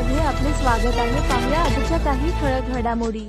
मध्ये आपले स्वागत आहे. पाहूया आजच्या काही ठळक घडामोडी.